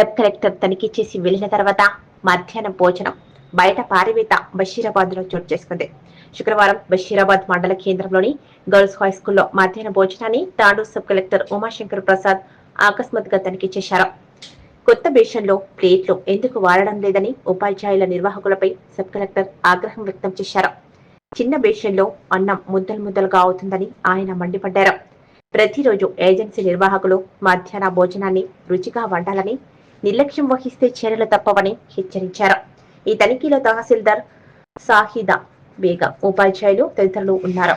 Sub collector తనిఖీ చేసి వెళ్ళిన తర్వాత మధ్యాహ్నం భోజనం బయట పారివేత బషీరాబాద్లో చోటు చేసుకుంది. శుక్రవారం బషీరాబాద్ మండల కేంద్రంలోని గర్ల్స్ హై స్కూల్లో మధ్యాహ్న భోజనాన్ని తాండూ సబ్ కలెక్టర్ ఉమాశంకర్ ప్రసాద్ అకస్మాత్తుగా తనిఖీ చేశారు. కొత్త బేషన్లో ప్లేట్లు ఎందుకు వాడడం లేదని ఉపాధ్యాయుల నిర్వాహకులపై సబ్ కలెక్టర్ ఆగ్రహం వ్యక్తం చేశారు. చిన్న బేషన్లో అన్నం ముద్దలు ముద్దలుగా అవుతుందని ఆయన మండిపడ్డారు. ప్రతిరోజు ఏజెన్సీ నిర్వాహకులు మధ్యాహ్న భోజనాన్ని రుచిగా వండాలని నిర్లక్ష్యం వహిస్తే చర్యలు తప్పవని హెచ్చరించారు. ఈ తనిఖీలో తహసీల్దార్ సాహిదా బేగం ఉపాధ్యాయులు తదితరులు ఉన్నారు.